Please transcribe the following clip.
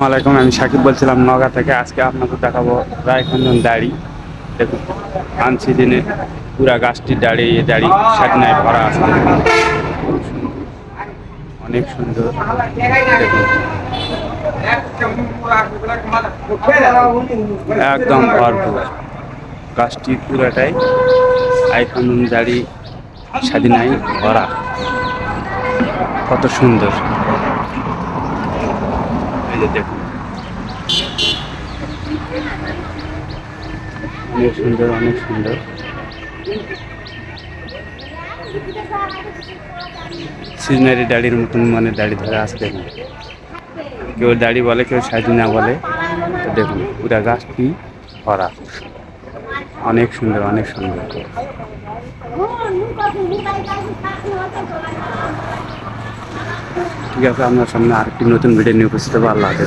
আসসালামাইকুম আমি সাকিব বলছিলাম নগা থেকে। আজকে আপনাকে দেখাবো রায়খন্দন দাড়ি। দেখুন, আনছি দিনে পুরা গাছটির দাড়ি দাড়ি সাজনায় ভরা আছে। অনেক সুন্দর। একদম ভরপুর। গাছটি পুরাটাই আইখানুন দাড়ি স্বাধীনায় ভরা। কত সুন্দর। এই যে দেখুন অনেক সুন্দর অনেক সুন্দর। সিজনারি দাড়ির মতন মানে দাড়ি ধরে আছে দেখুন। কেউ দাড়ি বলে কেউ সাজিনা বলে। তো দেখুন পুরা গাছটি ভরা। অনেক সুন্দর অনেক সুন্দর। ঠিক আছে আপনার সামনে আরেকটি নতুন ভিডিও নিয়ে উপস্থিত হব। আল্লাহ হাফেজ।